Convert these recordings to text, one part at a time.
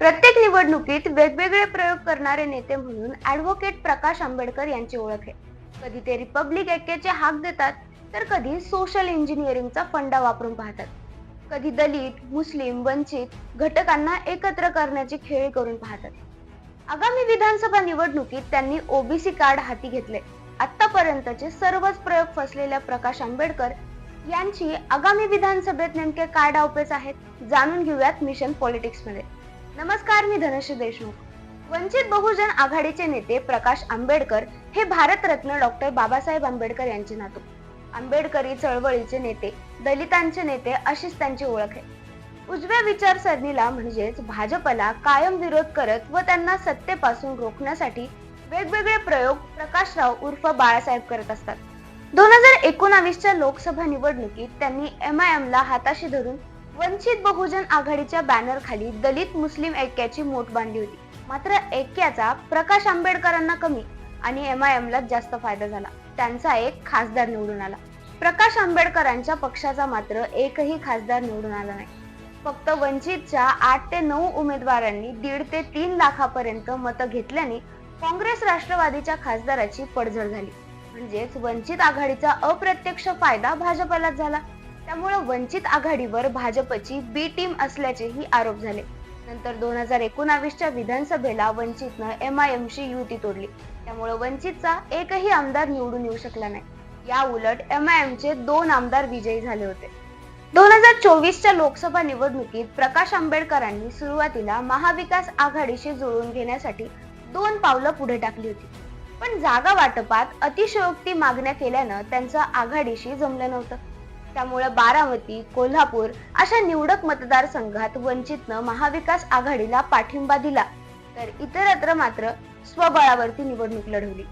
प्रत्येक निवडणुकीत वेगवेगळे प्रयोग करणारे नेते म्हणून ऍडव्होकेट प्रकाश आंबेडकर यांची ओळख आहे. कधी ते रिपब्लिक ऐक्याचे हाक देतात तर कधी सोशल इंजिनिअरिंगचा फंडा वापरून पाहतात. कधी दलित मुस्लिम वंचित घटकांना एकत्र करण्याची खेळी करून पाहतात. आगामी विधानसभा निवडणुकीत त्यांनी ओबीसी कार्ड हाती घेतले. आतापर्यंतचे सर्वच प्रयोग फसलेल्या प्रकाश आंबेडकर यांची आगामी विधानसभेत नेमके काय डावपेच आहेत जाणून घेऊयात मिशन पॉलिटिक्समध्ये नमस्कार मी धनश्री देशमुख. वंचित बहुजन आघाडीचे नेते प्रकाश आंबेडकर हे भारतरत्न डॉक्टर बाबासाहेब आंबेडकर यांचे नातू. आंबेडकरी चळवळीचे नेते दलितांचे नेते अशीच त्यांची ओळख आहे. उजव्या विचारसरणीला म्हणजेच भाजपला कायम विरोध करत व त्यांना सत्तेपासून रोखण्यासाठी वेगवेगळे प्रयोग प्रकाशराव उर्फ बाळासाहेब करत असतात. दोन हजार एकोणावीसच्या लोकसभा निवडणुकीत त्यांनी एम आय एम ला हाताशी धरून वंचित बहुजन आघाडीच्या बॅनर खाली दलित मुस्लिम ऐक्याची मोठ बांधली होती. मात्र ऐक्याचा प्रकाश आंबेडकरांना कमी आणि एम आय एम ला जास्त फायदा झाला. त्यांचा एक खासदार निवडून आला. प्रकाश आंबेडकरांच्या पक्षाचा मात्र एकही खासदार निवडून आला नाही. फक्त वंचितच्या आठ ते नऊ उमेदवारांनी दीड ते तीन लाखापर्यंत मतं घेतल्याने काँग्रेस राष्ट्रवादीच्या खासदाराची पडझड झाली. म्हणजेच वंचित आघाडीचा अप्रत्यक्ष फायदा भाजपलाच झाला. त्यामुळे वंचित आघाडीवर भाजपची बी टीम असल्याचेही आरोप झाले. नंतर दोन हजार एकोणावीसच्या विधानसभेला वंचितनं एम आय एमशी युती तोडली. त्यामुळे वंचितचा एकही आमदार निवडून येऊ शकला नाही. या उलट एम आय एम चे दोन आमदार विजयी झाले होते. दोन हजार चोवीसच्या लोकसभा निवडणुकीत प्रकाश आंबेडकरांनी सुरुवातीला महाविकास आघाडीशी जुळवून घेण्यासाठी दोन पावलं पुढे टाकली होती. पण जागा वाटपात अतिशयोक्ती मागण्या केल्यानं त्यांचं आघाडीशी जमलं नव्हतं. त्यामुळे बारामती कोल्हापूर अशा निवडक मतदारसंघात वंचितनं महाविकास आघाडीला पाठिंबा दिला. तर इतरत्र मात्र स्वबळावरती निवडणूक लढवली.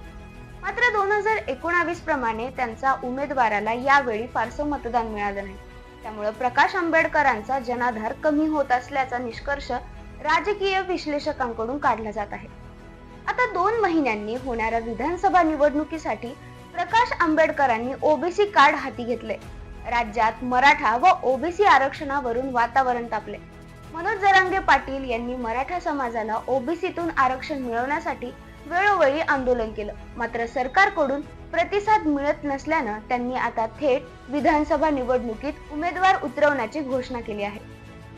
मात्र दोन हजार एकोणावीस प्रमाणे त्यांचा उमेदवाराला यावेळी फारसं मतदान मिळालं नाही. त्यामुळे प्रकाश आंबेडकरांचा जनाधार कमी होत असल्याचा निष्कर्ष राजकीय विश्लेषकांकडून काढला जात आहे. आता दोन महिन्यांनी होणाऱ्या विधानसभा निवडणुकीसाठी प्रकाश आंबेडकरांनी ओबीसी कार्ड हाती घेतले राज्यात मराठा व ओबीसी आरक्षणावरून वातावरण तापले. मनोज जरांगे पाटील यांनी मराठा समाजाला ओबीसीतून आरक्षण मिळवण्यासाठी वेळोवेळी आंदोलन केलं. मात्र सरकारकडून प्रतिसाद मिळत नसल्यानं त्यांनी आता थेट विधानसभा निवडणुकीत उमेदवार उतरवण्याची घोषणा केली आहे.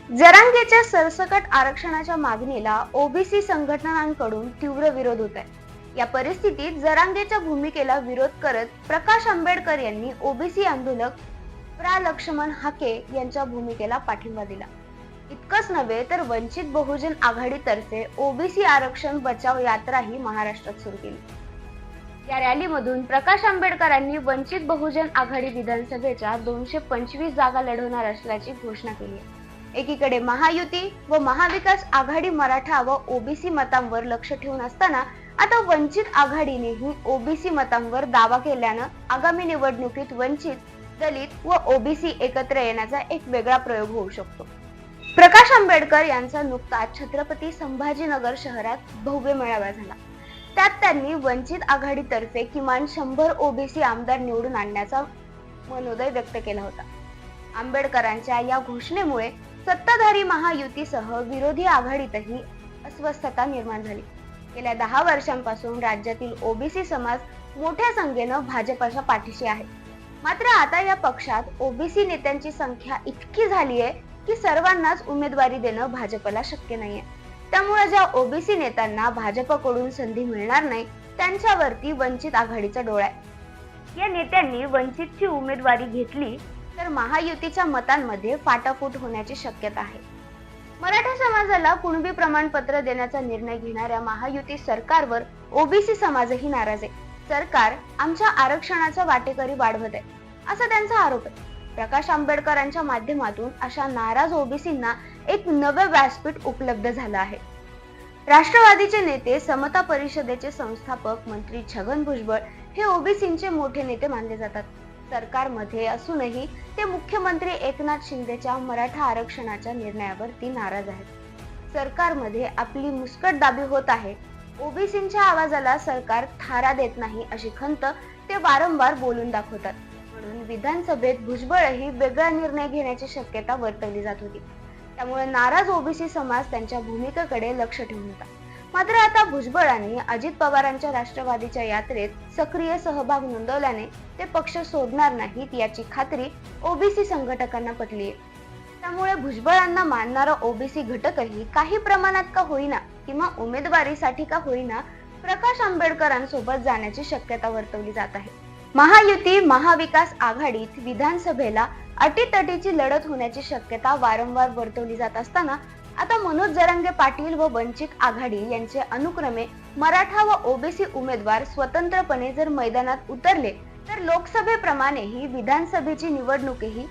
जरांगेच्या सरसकट आरक्षणाच्या मागणीला ओबीसी संघटनांकडून तीव्र विरोध होत आहे या परिस्थितीत जरांगेच्या भूमिकेला विरोध करत प्रकाश आंबेडकर यांनी ओबीसी आंदोलक प्रा लक्ष्मण हाके यांच्या भूमिकेला पाठिंबा दिला. इतकंच नव्हे तर वंचित बहुजन आघाडीतर्फे ओबीसी आरक्षण बचाव यात्राही महाराष्ट्रात सुरू केली. या रॅलीमधून प्रकाश आंबेडकरांनी वंचित बहुजन आघाडी विधानसभेच्या दोनशे पंचवीस जागा लढवणार असल्याची घोषणा केली एकीकडे महायुती व महाविकास आघाडी मराठा व ओबीसी मतांवर लक्ष ठेवून असताना आता वंचित आघाडीनेही ओबीसी मतांवर दावा केल्यानं आगामी निवडणुकीत वंचित दलित व ओबीसी एकत्र येण्याचा एक वेगळा प्रयोग होऊ शकतो. प्रकाश आंबेडकर यांचा नुकताच छत्रपती संभाजीनगर शहरात भव्य मेळावा झाला. त्यात त्यांनी वंचित आघाडीतर्फे किमान शंभर ओबीसी आमदार निवडून आणण्याचा मनोदय व्यक्त केला होता. आंबेडकरांच्या या घोषणेमुळे सत्ताधारी महायुतीसह विरोधी आघाडीतही अस्वस्थता निर्माण झाली. गेल्या दहा वर्षांपासून राज्यातील ओबीसी समाज मोठ्या संख्येनं भाजपच्या पाठीशी आहे. मात्र आता या पक्षात ओबीसी नेत्यांची संख्या इतकी झाली आहे की सर्वांनाच उमेदवारी देणं भाजपला शक्य नाहीये. त्यामुळे ज्या ओबीसी नेत्यांना भाजपकडून संधी मिळणार नाही त्यांच्यावरती वंचित आघाडीचा डोळा आहे. या नेत्यांनी वंचितची उमेदवारी घेतली तर महायुतीच्या मतांमध्ये फाटाफूट होण्याची शक्यता आहे. मराठा समाजाला कुणबी प्रमाणपत्र देण्याचा निर्णय घेणाऱ्या महायुती सरकारवर ओबीसी समाजही नाराज आहे. सरकार आमच्या आरक्षणाचा वाटेकरी वाढवत आहे असा त्यांचा आरोप आहे. प्रकाश आंबेडकरांच्या माध्यमातून अशा नाराज ओबीसींना एक नवे व्यासपीठ उपलब्ध झालं आहे. राष्ट्रवादीचे नेते समता परिषदेचे संस्थापक मंत्री छगन भुजबळ हे ओबीसींचे मोठे नेते मानले जातात. सरकारमध्ये असूनही ते मुख्यमंत्री एकनाथ शिंदेच्या मराठा आरक्षणाच्या निर्णयावरती नाराज आहेत. सरकारमध्ये आपली मुस्कटदाबी होत आहे ओबीसींच्या आवाजाला सरकार थारा देत नाही अशी खंत ते वारंवार बोलून दाखवतात. म्हणून विधानसभेत भुजबळही वेगळा निर्णय घेण्याची शक्यता वर्तवली जात होती. त्यामुळे नाराज ओबीसी समाज त्यांच्या भूमिकेकडे लक्ष ठेवून होता. मात्र आता भुजबळांनी अजित पवारांच्या राष्ट्रवादीच्या यात्रेत सक्रिय सहभाग नोंदवल्याने ते पक्ष सोडणार नाहीत याची खात्री ओबीसी संघटकांना पटली आहे त्यामुळे भुजबळांना मानणारा ओबीसी घटकही काही प्रमाणात का होईना किंवा उमेदवारीसाठी का होईना प्रकाश आंबेडकरांसोबत जाण्याची शक्यता वर्तवली जात आहे. महायुती महाविकास आघाडीत विधानसभेला अटीतटीची लढत होण्याची शक्यता वारंवार वर्तवली जात असताना आता मनोज जरांगे पाटील व वंचित आघाडी यांचे अनुक्रमे मराठा व ओबीसी उमेदवार स्वतंत्रपणे जर मैदानात उतरले तर लोकसभेप्रमाणेही विधानसभेची निवडणूकही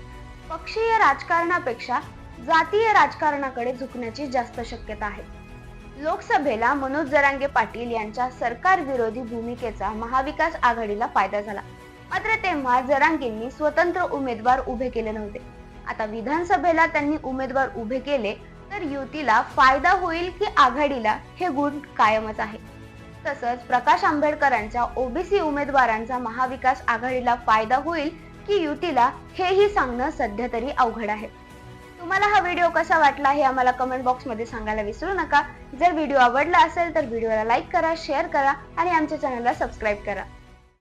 पक्षीय राजकारणापेक्षा जातीय राजकारणाकडे झुकण्याची जास्त शक्यता आहे. लोकसभेला मनोज जरांगे पाटील यांच्या सरकार विरोधी भूमिकेचा महाविकास आघाडीला फायदा झाला. मात्र तेव्हा जरांगेंनी स्वतंत्र उमेदवार उभे केले नव्हते. आता विधानसभेला त्यांनी उमेदवार उभे केले तर युतीला फायदा होईल की आघाडीला हे गुण कायमच आहे. तसंच प्रकाश आंबेडकरांच्या ओबीसी उमेदवारांचा महाविकास आघाडीला फायदा होईल की युतीला हेही सांगणं सध्या तरी अवघड आहे. तुम्हाला हा व्हिडिओ कसा वाटला हे आम्हाला कमेंट बॉक्समध्ये सांगायला विसरू नका. जर व्हिडिओ आवडला असेल तर व्हिडिओला लाईक करा शेअर करा आणि आमच्या चॅनलला सबस्क्राईब करा.